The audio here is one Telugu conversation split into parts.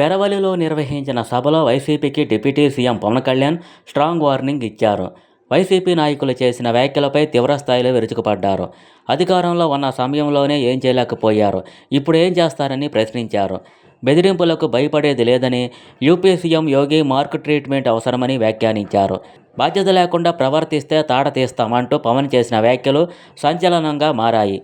పెరవలిలో నిర్వహించిన సభలో వైసీపీకి deputy CM Pawan Kalyan strong warning ఇచ్చారు. వైసీపీ నాయకులు చేసిన వ్యాఖ్యలపై తీవ్రస్థాయిలో విరుచుకుపడ్డారు. అధికారంలో ఉన్న సమయంలోనే ఏం చేయలేకపోయారు. ఇప్పుడు ఏం చేస్తారని ప్రశ్నించారు. బెదిరింపులకు భయపడేది లేదని UP CM Yogi mark treatment అవసరమని వ్యాఖ్యానించారు. బాధ్యత లేకుండా ప్రవర్తిస్తే తాట తీస్తామంటూ పవన్ చేసిన వ్యాఖ్యలు సంచలనంగా మారాయి.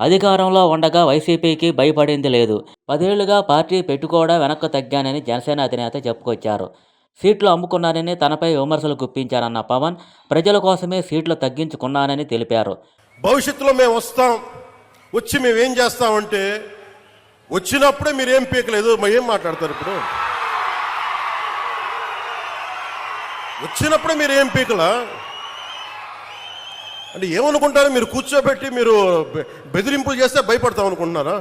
అధికారంలో ఉండగా వైసీపీకి భయపడింది లేదు. పదేళ్ళుగా పార్టీ పెట్టుకోవడం వెనక్కు తగ్గానని జనసేన అధినేత చెప్పుకొచ్చారు. సీట్లు అమ్ముకున్నానని తనపై విమర్శలు గుప్పించారన్న పవన్ ప్రజల కోసమే సీట్లు తగ్గించుకున్నానని తెలిపారు. భవిష్యత్తులో మేము వస్తాం. వచ్చి మేము ఏం చేస్తామంటే వచ్చినప్పుడే మీరు ఏం పీకలేదు ఏం మాట్లాడతారు ఇప్పుడు? వచ్చినప్పుడే మీరు ఏం పీకలా? అంటే ఏమనుకుంటారు? మీరు కూర్చోబెట్టి మీరు బెదిరింపులు చేస్తే భయపడతాం అనుకుంటున్నారా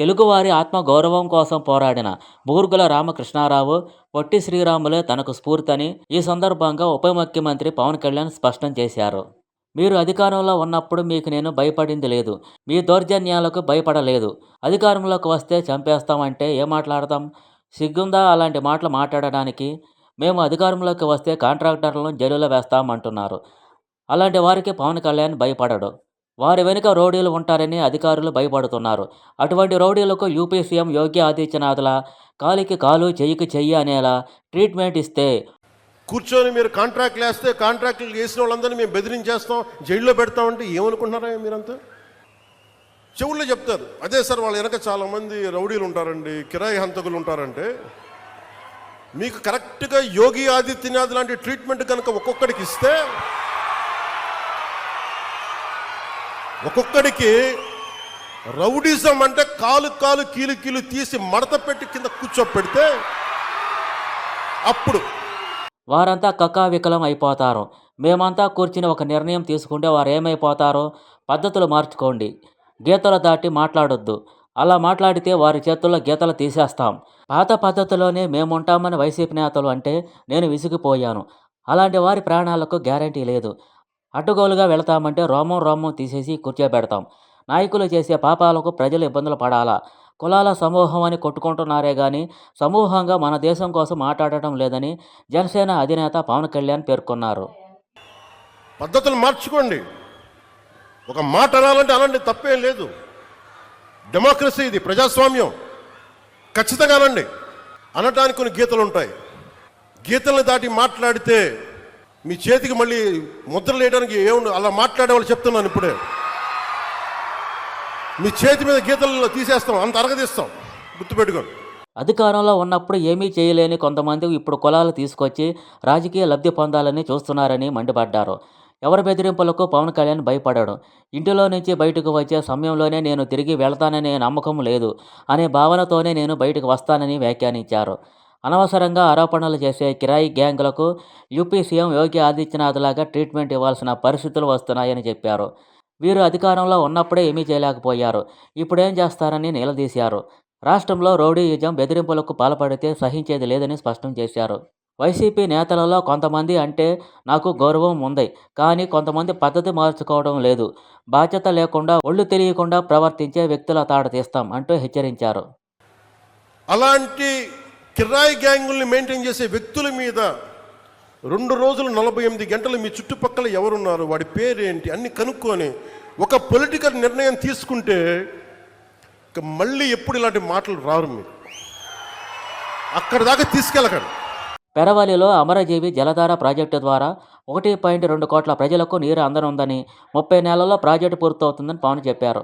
తెలుగువారి ఆత్మ గౌరవం కోసం పోరాడిన బూర్గుల రామకృష్ణారావు పొట్టి శ్రీరాములే తనకు స్ఫూర్తని ఈ సందర్భంగా ఉప ముఖ్యమంత్రి పవన్ కళ్యాణ్ స్పష్టం చేశారు. మీరు అధికారంలో ఉన్నప్పుడు మీకు నేను భయపడింది లేదు. మీ దౌర్జన్యాలకు భయపడలేదు. అధికారంలోకి వస్తే చంపేస్తామంటే ఏం మాట్లాడతాం? సిగ్గుందా అలాంటి మాటలు మాట్లాడడానికి? మేము అధికారంలోకి వస్తే కాంట్రాక్టర్లను జైలులో వేస్తామంటున్నారు. అలాంటి వారికి పవన్ కళ్యాణ్ భయపడడు. వారి వెనుక రౌడీలు ఉంటారని అధికారులు భయపడుతున్నారు. అటువంటి రౌడీలకు యూపీ సీఎం యోగి ఆదిత్యనాథ్ల కాలికి కాలు చెయ్యికి చెయ్యి అనేలా ట్రీట్మెంట్ ఇస్తే కూర్చొని మీరు కాంట్రాక్ట్లు వేస్తే కాంట్రాక్టులు చేసిన వాళ్ళందరినీ మేము బెదిరించేస్తాం జైల్లో పెడతామంటే ఏమనుకుంటున్నారా మీరంతా? చెవుల్లో చెప్తారు. అదే సార్ వాళ్ళ వెనక చాలామంది రౌడీలు ఉంటారండి కిరాయి హంతకులు ఉంటారంటే మీకు కరెక్ట్గా యోగి ఆదిత్యనాథ్ లాంటి ట్రీట్మెంట్ కనుక ఒక్కొక్కడికి ఇస్తే ఒక్కొక్కడికి రౌడిజం అంటే కాలు కాలు కీలు కీలు తీసి మడత పెట్టి కింద కూర్చోపెడితే అప్పుడు వారంతా కకావికలం అయిపోతారు. మేమంతా కూర్చుని ఒక నిర్ణయం తీసుకుంటే వారు ఏమైపోతారో పద్ధతులు మార్చుకోండి. గీతలు దాటి మాట్లాడొద్దు. అలా మాట్లాడితే వారి చేతుల్లో గీతలు తీసేస్తాం. పాత పద్ధతిలోనే మేముంటామని వైసీపీ నేతలు అంటే నేను విసిగిపోయాను. అలాంటి వారి ప్రాణాలకు గ్యారంటీ లేదు. అడ్డుగోలుగా వెళతామంటే రోమం రోమం తీసేసి కూర్చోబెడతాం నాయకులు చేసే పాపాలకు ప్రజలు ఇబ్బందులు పడాలా? కులాల సమూహం అని కొట్టుకుంటున్నారే కానీ సమూహంగా మన దేశం కోసం మాట్లాడటం లేదని జనసేన అధినేత పవన్ కళ్యాణ్ పేర్కొన్నారు. పద్ధతులు మార్చుకోండి. ఒక మాట అనాలంటే అలాంటి తప్పేం లేదు. డెమోక్రసీ ఇది ప్రజాస్వామ్యం. ఖచ్చితంగా అనండి. అనటానికి కొన్ని గీతలు ఉంటాయి గీతల్ని దాటి మాట్లాడితే మీ చేతికి మళ్ళీ ముద్ర వేయడానికి ఏముండదు అలా మాట్లాడేవాళ్ళు చెప్తున్నాను ఇప్పుడే. మీ చేతి మీద గీతలు తీసేస్తాం అంత అరగదీస్తాం. గుర్తుపెట్టుకోండి. అధికారంలో ఉన్నప్పుడు ఏమీ చేయలేని కొంతమంది ఇప్పుడు కులాలు తీసుకొచ్చి రాజకీయ లబ్ధి పొందాలని చూస్తున్నారని మండిపడ్డారు. ఎవరి బెదిరింపులకు పవన్ కళ్యాణ్ భయపడాడు. ఇంటిలో నుంచి బయటకు వచ్చే సమయంలోనే నేను తిరిగి వెళ్తాననే నమ్మకం లేదు. అనే భావనతోనే నేను బయటకు వస్తానని వ్యాఖ్యానించారు. అనవసరంగా ఆరోపణలు చేసే కిరాయి గ్యాంగులకు యూపీ సీఎం యోగి ఆదిత్యనాథ్ లాగా ట్రీట్మెంట్ ఇవ్వాల్సిన పరిస్థితులు వస్తున్నాయని చెప్పారు. వీరు అధికారంలో ఉన్నప్పుడే ఏమీ చేయలేకపోయారు. ఇప్పుడేం చేస్తారని నిలదీశారు. రాష్ట్రంలో రౌడీయిజం బెదిరింపులకు పాల్పడితే సహించేది లేదని స్పష్టం చేశారు. వైసీపీ నేతలలో కొంతమంది అంటే నాకు గౌరవం ఉంది కానీ కొంతమంది పద్ధతి మార్చుకోవడం లేదు. బాధ్యత లేకుండా ఒళ్ళు తెలియకుండా ప్రవర్తించే వ్యక్తుల తాడ తీస్తాం అంటూ హెచ్చరించారు. అలాంటి కిరాయి గ్యాంగుల్ని మెయింటైన్ చేసే వ్యక్తుల మీద రెండు రోజులు నలభై ఎనిమిది గంటలు మీ చుట్టుపక్కల ఎవరున్నారు? వాడి పేరేంటి? అన్ని కనుక్కొని ఒక పొలిటికల్ నిర్ణయం తీసుకుంటే ఇక మళ్ళీ ఎప్పుడు ఇలాంటి మాటలు రారు మీరు అక్కడ దాకా తీసుకెళ్ళకండి. పెరవలిలో అమరజీవి జలధార ప్రాజెక్టు ద్వారా ఒకటి పాయింట్ రెండు కోట్ల ప్రజలకు నీరు అందనుందని ముప్పై నెలల్లో ప్రాజెక్టు పూర్తవుతుందని పవన్ చెప్పారు.